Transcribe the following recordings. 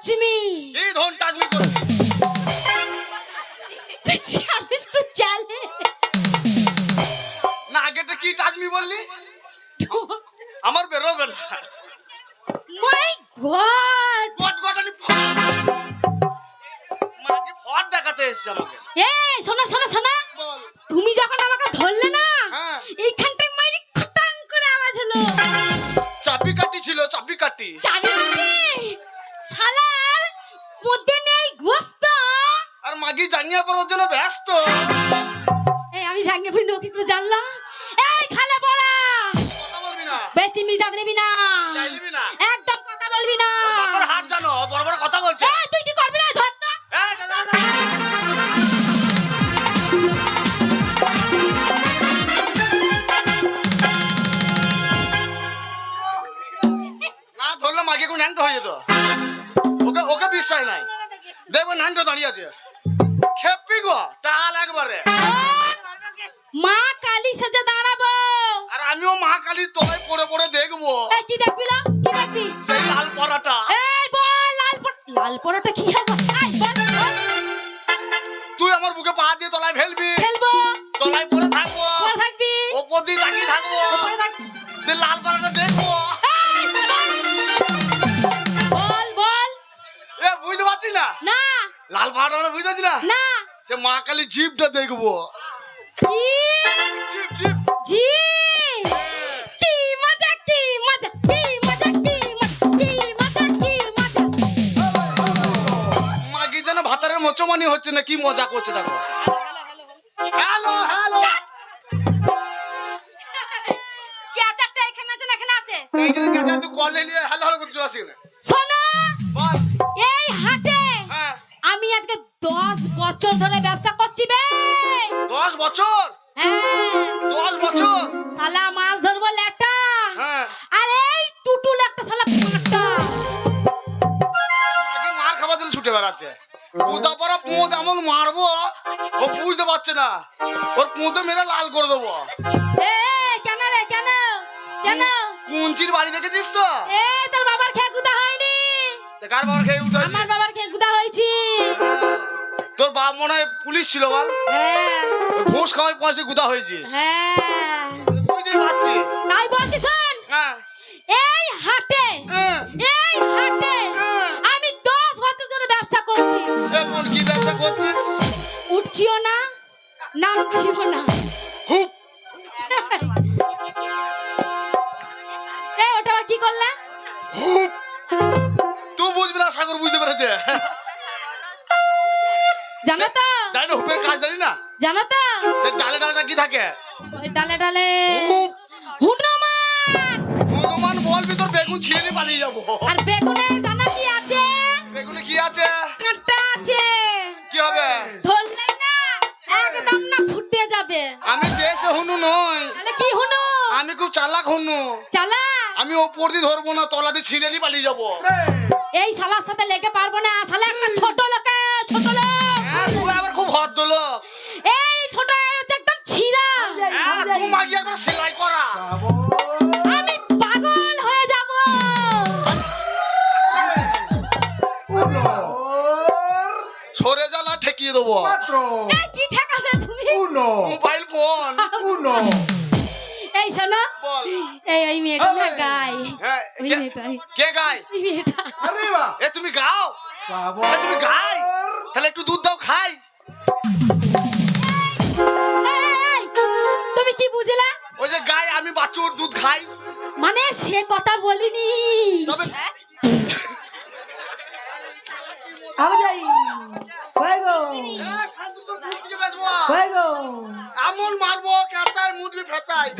টাচমি। কি ধন টাচমি করবি চালিস তো চালে না আগেটা কি টাচমি বললি? আমার বেরোবে না মাই গড গট গটানি ফট মাকে ফট দেখাতে এসছে আমাকে। এই শোনা শোনা শোনা। তুমি যখন আমাকে ধরলে না হ্যাঁ। এইখানটায় মাইরি খটাং করে আওয়াজ হলো। চাবি কাটি ছিল চাবি কাটি চাবি শালার মধ্যে নেই গোস্ত। আর মাগি জাঙ্গিয়া পড়ার জন্য ব্যস্ত। এই আমি জাঙ্গিয়া ফিরে ওকে করে জানলাম। এই খালে পড়া। বেশি মিজাব নিবি না। একদম কথা বলবি না। বিশ্বাস নাই। দেখব ন্যাংটা দাঁড়িয়ে আছে। খেপি গো টাল একবারে। মা কালী সাজা দাঁড়াবো। আর আমিও মহাকালীর তলায় পড়ে পড়ে দেখব। কি দেখবি লা? কি দেখবি? সেই লাল পরাটা। এই বল লাল লাল পরোটা কি হবে। তুই আমার বুকে পা দিয়ে তলায় ফেলবি। খেলব তলায় পড়ে থাকব। পরে থাকবি। ওপর দিয়ে তাকিয়ে থাকব। পরে থাক। লাল পরাটা দেখব। লাল পরাটা বুঝতে পারছি না? না। সে মা কালী জিপটা দেখব। কি? Jeep jeep. কি মজা কি মজা কি মজা কি মজা কি মজা কি যেন ভাতারের মোচমানি হচ্ছে না কি মজা করছে দেখো। Hello hello. কে চারটা এখানে আছে না এখানে আছে? এইখানে কাছে তুই কল নিয়ে হ্যালো হ্যালো করতে আসি না শোনো। বল। আমি আজকে দশ বছর ধরে ব্যবসা করছি বে। দশ বছর? হ্যাঁ। দশ বছর? শালা মাছ ধরবো লেটা হ্যাঁ। আর এই টুটুল একটা শালা পাঁটা আগে মার খাবার জন্য ছুটে বেড়াচ্ছে। কোথা পরা পুঁত এমন মারবো ও বুঝতে পারছে না। ওর পুঁতে মেরে লাল করে দেবো। এ কেন রে কেন? কেন? কুঞ্চির বাড়ি দেখেছিস তো? এ তোর বাবার খেয়ে গুদা হয়নি। কার বাবার খেয়ে উঠে আমার তোর বাপ মনে হয় পুলিশ ছিল বল? হ্যাঁ। ঘুষ খাওয়াই পয়সা গুদা হয়েছিস। হ্যাঁ। বুঝতেই পারছি তাই বলছি শোন। হ্যাঁ। এই হাটে এই হাটে। আমি দশ বছর ধরে ব্যবসা করছি। এখন কি ব্যবসা করছিস? উঠছিও না নামছিও না। হুপ। ওটা কি করলে? হুপ। তুই বুঝবি না সাগর বুঝতে পেরেছে। জানো তো জানি না হুপের কাজ জানি না? জানো তো সে ডালে ডালেটা কি থাকে। ওই ডালে ডালে! হনুমান! হনুমান বলবি তোর বেগুন ছিঁড়ে নিয়ে পালিয়ে যাব। আর বেগুনে জানো কি আছে? বেগুনে কি আছে? কাঁটা আছে। কি হবে? ধরলে না একদম না ফুটে যাবে। আমি দেশে হুনু নই। তাহলে কি হুনু? আমি খুব চালাক হুনু। চালা আমি ওপর দিয়ে ধরবো না তলা দিয়ে ছিঁড়ে নিয়ে পালিয়ে যাব। এই শালার সাথে লেগে পারব না। শালা একটা ছোট লোকে ছোট লোক! খুব ভদ্রলোক। এই ছোট হচ্ছে একদম ছিঁড়া। হ্যাঁ তুই একবার সেলাই করা। আমি পাগল হয়ে যাব। সরে জ্বালা ঠেকিয়ে দেবো। Cuatro, এই কি ঠেকাবে তুমি? Mobile phone. uno. এই শোনো এই ওই মেয়েটা না গায় হ্যাঁ, ওই কে- মেয়েটাই। কে গায় ওই মেয়েটা। Arriba. এ তুমি গাও? তুমি গাই? তাহলে একটু দুধ দাও খাই। তুমি কি বুঝলা? ওই যে গাই আমি বাছুর দুধ খাই। মানে সে কথা বলিনি। তবে মারবো কেতায় মুদবি ফেতায়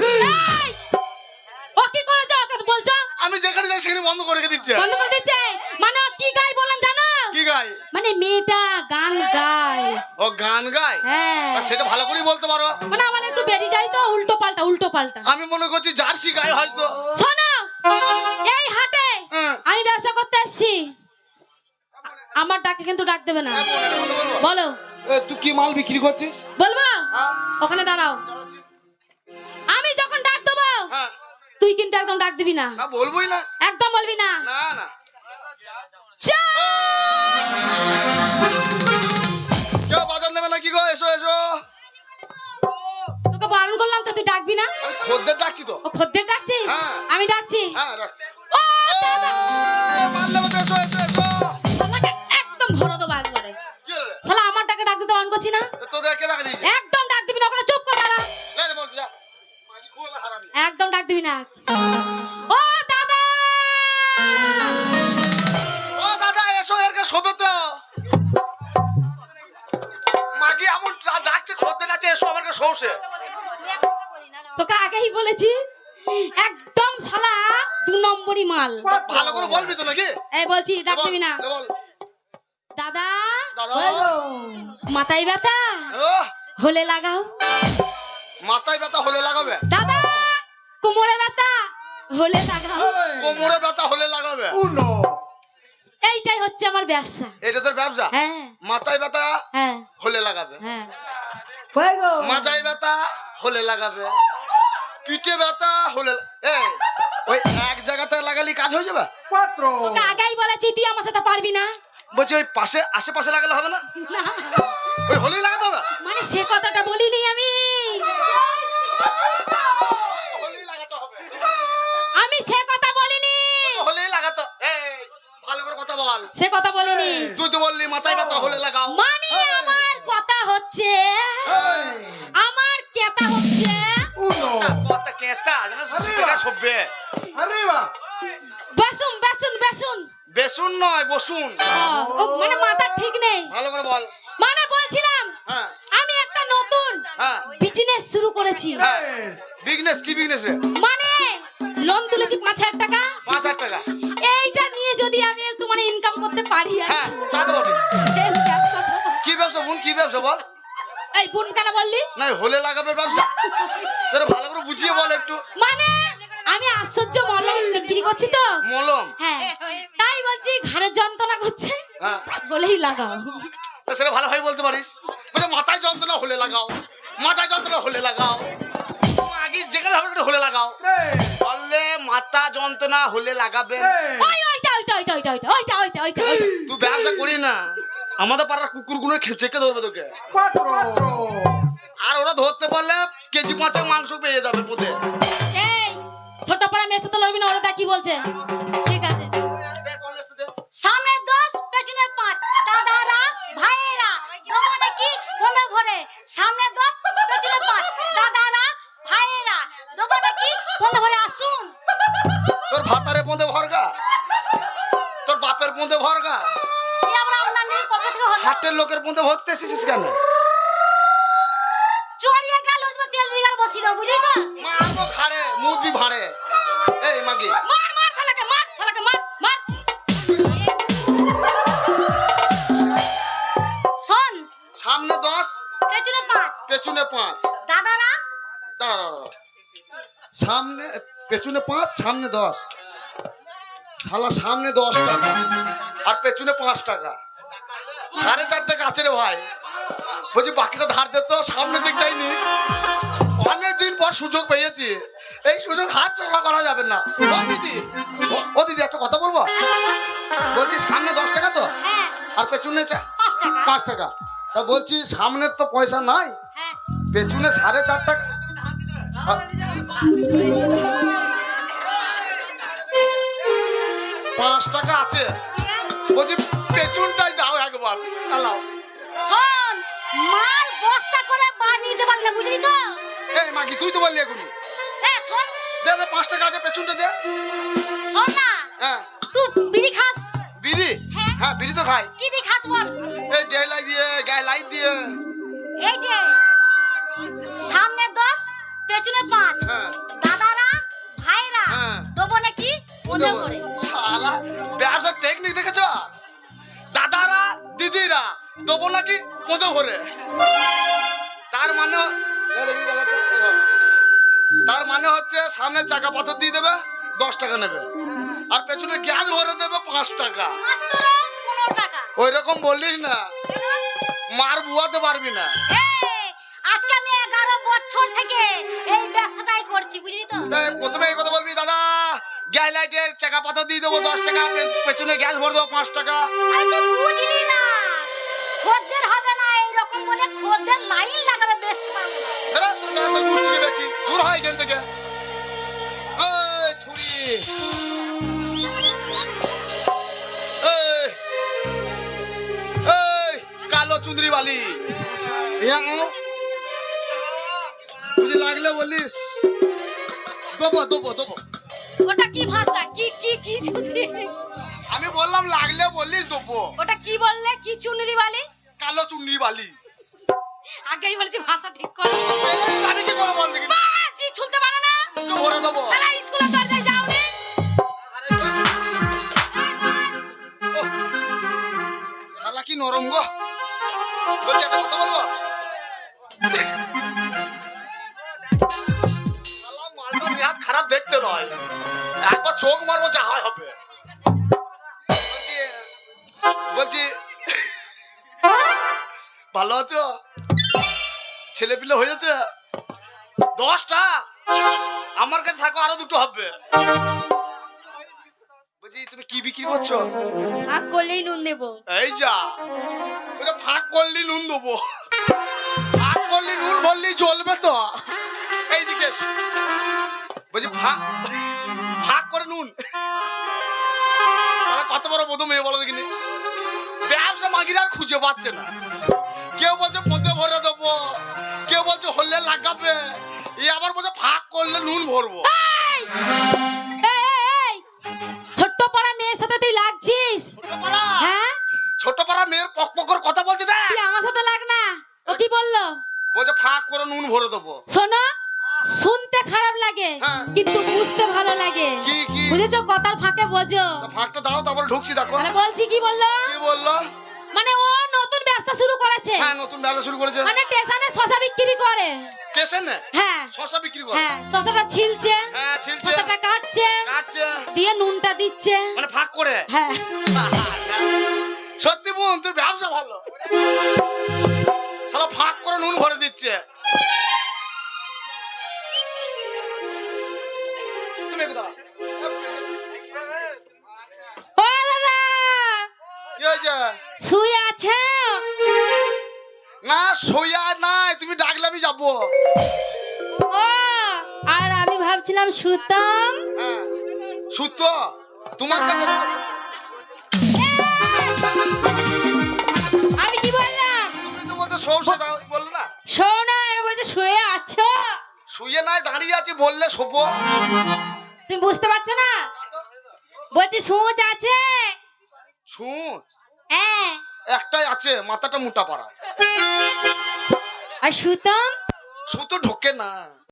ও কি করেছে ওকে তো বলছো? আমি যেখানে যাই সেখানে বন্ধ করে দিচ্ছে। বন্ধ করে দিচ্ছে। মানে কি গায় বললাম জানো? মানে মেয়েটা গান গায়। ও গান গায়? হ্যাঁ। সেটা ভালো করেই বলতে পারো। মানে আমার একটু বেরিয়ে যায় তো উল্টো পাল্টা উল্টো পাল্টা। আমি মনে করছি জার্সি গায়ে হয়তো। শোনো এই হাটে। আমি ব্যবসা করতে এসেছি। আমার ডাকে কিন্তু ডাক দেবে না। বলো। তুই কি মাল বিক্রি করছিস? বলব? হ্যাঁ? ওখানে দাঁড়াও। আমি যখন ডাক দেবো হ্যাঁ। তুই কিন্তু একদম ডাক দিবি না বলবোই না। একদম বলবি না। না না। কেউ বাজার নেবে নাকি গো? এসো এসো। তোকে বারণ করলাম তো তুই ডাকবি না? আমি খদ্দের ডাকছি তো। ও খদ্দের ডাকছিস হ্যাঁ। আমি ডাকছি? হ্যাঁ রাখ। ও দাদা এ, মারলে বাজে, এসো এসো এসো। শালাকে একদম ভরো দেবো একবারে কি হলো রে? শালা আমার ডাকে ডাক দিতে অন করছি না? এ, তোদের কে ডাকা দিয়েছে। একদম ডাক দিবি না ওখানে চুপ করে দাঁড়া। এই রে, বল, যা। মাগি খুব হারামি। একদম ডাক দিবি না। শোবে তো। মাগি এমন ডা- ডাকছে খদ্দের ডাকছে এসো আমার কে শোষে তোকে আগেই বলেছি একদম শালা দু নম্বরই মাল। ভালো করে বলবি তো নাকি? এই বলছি ডাক বল, না। দাদা মাথায় ব্যথা? ও, হলে লাগাও। মাথায় ব্যথা হলে লাগাবে? দাদা কোমরে ব্যথা? হলে লাগাও। কোমরে ব্যথা হলে লাগাবে? এইটাই হচ্ছে আমার ব্যবসা। এটা তোর ব্যবসা? হ্যাঁ। মাথায় ব্যথা হ্যাঁ। হলে লাগাবে। হ্যাঁ। কই গো? মাজায় ব্যথা হলে লাগাবে। পিঠে ব্যথা হলে এই ওই এক জায়গাতে লাগালি কাজ হয়ে যাবে? তোকে আগেই বলেছি তুই আমার সাথে পারবি না। বলছি ওই পাশে আশেপাশে লাগালে হবে না? না। ওই হলেই লাগাতে হবে? মানে সে কথাটা বলিনি আমি হলেই লাগাতে হবে আমি সে কথা বলিনি হলেই লাগাতে এই ভালো করে কথা বল। সে কথা বলিনি। তুই তো বললি মাথায় ব্যথা হলে লাগাও। মানে আমার কথা হচ্ছে আমার কেতা হচ্ছে। কথা কেতা বেসুন বেসুন বেসুন। বেসুন নয় বসুন। মানে মাথা ঠিক নেই। ভালো করে বল। মানে বলছিলাম হ্যাঁ। আমি একটা নতুন হ্যাঁ। বিজনেস শুরু করেছি। হ্যাঁ। বিজনেস কি বিজনেস? মানে লোন তুলেছি পাঁচ হাজার টাকা। পাঁচ হাজার টাকা। এইটা নিয়ে যদি আমি ইনকাম করতে পারি আর হ্যাঁ তা তো বটে। কি ব্যবসা বোন কি ব্যবসা বল? এই বোন কেন বললি? না হলে লাগাবে ব্যবসা। তোর ভালো করে বুঝিয়ে বল একটু। মানে আমি আশ্চর্য মলম বিক্রি করছি তো। মলম? হ্যাঁ। তাই বলছি ঘাড়ের যন্ত্রণা করছে। হ্যাঁ। বলেই লাগাও। সেটা ভালোভাবে বলতে পারিস। মাথায় যন্ত্রণা হলে লাগাও। মাথায় যন্ত্রণা হলে লাগাও। আগে যেখানে হবে হলে লাগাও। বললে মাথা যন্ত্রণা হলে লাগাবে ওই তুই ব্যবসা করি না। আমাদের পাড়ার চেকে ধরবে তোকে। আর ওরা ধরতে পারলে কেজি পাঁচা মাংস পেয়ে যাবে বোধে। ছোট পাড়া মেসে তো লড়বি না ওরা কি বলছে। ঠিক আছে। সামনে দশ পেছনে পাঁচ। দাদারা ভাই মধ্যে ভর গা। হাটের লোকের মধ্যে ভরতে এসেছিস কেন? সামনে 10 পেছনে পাঁচ। সামনে দশ সামনে 10 শালা সামনে দশ টাকা আর পেছনে পাঁচ টাকা। সাড়ে চার টাকা আছে রে ভাই। বলছি বাকিটা ধার দে তো সামনে দিকটাই নি। অনেক দিন পর সুযোগ পেয়েছি। এই সুযোগ হাত ছাড়া করা যাবে না। ও দিদি ও- দিদি একটা কথা বলব? বলছি সামনে দশ টাকা তো? আর পেছনে পাঁচ টাকা। তা বলছি সামনের তো পয়সা নাই। হ্যাঁ। পেছনে সাড়ে চার টাকা। পাঁচ টাকা আছে। বলছি পেছনটাই দাও একবার। আলাও শোন মাল বস্তা করে বানিয়ে দিতে পারলে বুঝলি তো? এই মাগি তুই তো বললি এখনই? এ শোন। দে দে পাঁচ টাকা আছে পেছনটা দে। শোন না হ্যাঁ। তুই বিড়ি খাস? বিড়ি? হ্যাঁ। হ্যাঁ বিড়ি তো খাই। কি দি খাস বল? এই ডে লাই দিয়ে গায়ে লাইট দিয়ে। এই যে সামনে দশ পেছনে পাঁচ। হ্যাঁ। দাদারা ভাইরা হ্যাঁ। দেবো নাকি? মনে করে ব্যবসার টেকনিক দেখেছ? দাদারা দিদিরা দেবো নাকি মতো ভরে? তার মানে। তার মানে হচ্ছে সামনে চাকা পাথর দিয়ে দেবে দশ টাকা নেবে। আর পেছনে গ্যাস ভরে দেবে পাঁচ টাকা। ওই রকম বললিস না। মার বুয়াতে পারবি না। আজকে আমি এগারো বছর থেকে এই ব্যবসাটাই করছি বুঝলি তো প্রথমে এই কথা বলবি দাদা। গ্যাস লাইটের পাতা দিয়ে দেবো দশ টাকা পেছনে গ্যাস ভরে দেবো পাঁচ টাকা। বুঝলি না খদ্দের হবে না এইরকম বলে খদ্দের লাইন লাগাবে বেশ। দূর হয় এখান থেকে। ছুরি। কালো চুন্দ্রি বালি। বুঝি লাগলে বলিস। দেবো দেবো দেবো। ওটা কি ভাষা? কি কি কি চুনরি আমি বললাম লাগলে বলিস দেবো। ওটা কি বললে? কি চুনরি বালি? কালো চুন্দ্রি বালি। আগেই বলেছি ভাষা ঠিক করো। আমি কি করে বল দেখি বাজি ছুলতে পারো না। তো ভরে দেবো। শালা স্কুলে দরজায় যাও রে। শালা কি নরম গো। বলছি একটা কথা বলব? খারাপ দেখতে নয়। একবার চোখ মারবো যা হয় হবে। বলছি- ভালো আছো? ছেলে পিলে হয়েছে? দশটা? আমার কাছে থাকো আরও দুটো হবে। বলছি তুমি কি বিক্রি করছ? ভাগ করলেই নুন দেবো। এই যা। ওটা ফাঁক করলি নুন দেবো। ফাঁক করলি নুন ভরলি জ্বলবে তো। এইদিকে। বলছি ফাঁক করে নুন। কত বড় বোধ মেয়ে বলো দেখিনি? ব্যবসা মাগিরা আর খুঁজে পাচ্ছে না। কেউ বলছে মধ্যে ভরে দেবো। কেউ বলছে হলে লাগাবে। এই আবার বলছে ফাঁক করলে নুন ভরবো। ছোট্ট পাড়া মেয়ের সাথে তুই লাগছিস? ছোট পাড়া হ্যাঁ? ছোট পাড়া মেয়ের পক পক কথা বলছে দেখ। আমার সাথে লাগ না। ও কি বলল? বলছে ফাঁক করে নুন ভরে দেবো। শোনো শুনতে খারাপ লাগে হ্যাঁ। কিন্তু বুঝতে ভালো লাগে। বুঝেছ? কথার ফাঁকে বোঝো। ফাঁকটা দাও তারপরে ঢুকছি দেখো। তাহলে বলছি কি বলল? কি বলল? মানে ও নতুন ব্যবসা শুরু করেছে। হ্যাঁ নতুন ব্যবসা শুরু করেছে। মানে স্টেশনে শশা বিক্রি করে। স্টেশনে? হ্যাঁ। শশা বিক্রি করে? হ্যাঁ শশাটা ছিলছে। হ্যাঁ ছিলছে। শশাটা কাটছে। কাটছে। দিয়ে নুনটা দিচ্ছে। মানে ফাঁক করে? হ্যাঁ। সত্যি বোন তোর ব্যবসা ভালো। শালা ফাঁক করে নুন ভরে দিচ্ছে। শুয়ে আছে? না সইয়া নাই তুমি ডাকলে আমি যাব। ও আর আমি ভাবছিলাম সুতম। হ্যাঁ সুত তোমার কাছে আমি কি বললাম? তুমি তো বলতে দাও বললে না? শোনো না আমি বলছি শুয়ে আছো? শুয়ে নাই দাঁড়িয়ে আছি বললে শোবো। তুমি বুঝতে পারছ না? বলছি সুচ আছে? হ্যাঁ একটাই আছে মাথাটা মোটা পাড়া আর সুতম? সুতো ঢোকে না।